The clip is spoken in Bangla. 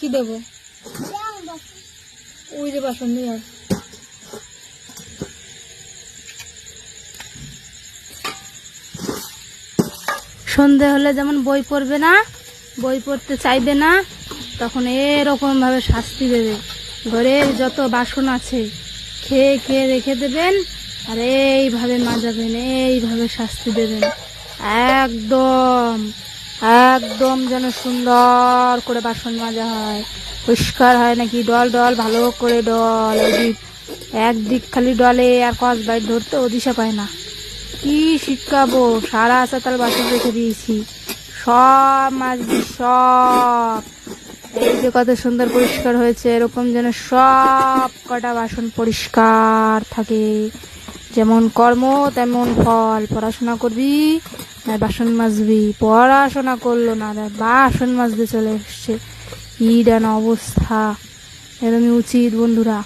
কি ওই বাসন নিয়ে আয়। সন্ধে হলে যেমন বই পড়বে না, বই পড়তে চাইবে না, তখন এরকম ভাবে শাস্তি দেবে। ঘরের যত বাসন আছে, খেয়ে খেয়ে রেখে দেবেন, আর এইভাবে মাজাবেন, এইভাবে শাস্তি দেবেন। একদম। একদম যেন সুন্দর করে বাসন মাজা হয়। পরিষ্কার হয় নাকি? ডল ডল, ভালো করে ডল। ওদিক একদিক খালি ডলে আর কস বাইর ধরতে ও দিশা পায় না। কি শিখাবো সারা আসাতাল বাসন রেখে দিয়েছি। সব মাজবি সব। এই যে কত সুন্দর পরিষ্কার হয়েছে, এরকম যেন সব কটা বাসন পরিষ্কার থাকে। যেমন কর্ম, তেমন ফল। পড়াশোনা করবি, না বাসন মাজবি। পড়াশোনা করল না বাসন মাজতে চলে এসছে। ইডান ডান অবস্থা। এরকমই উচিত, বন্ধুরা।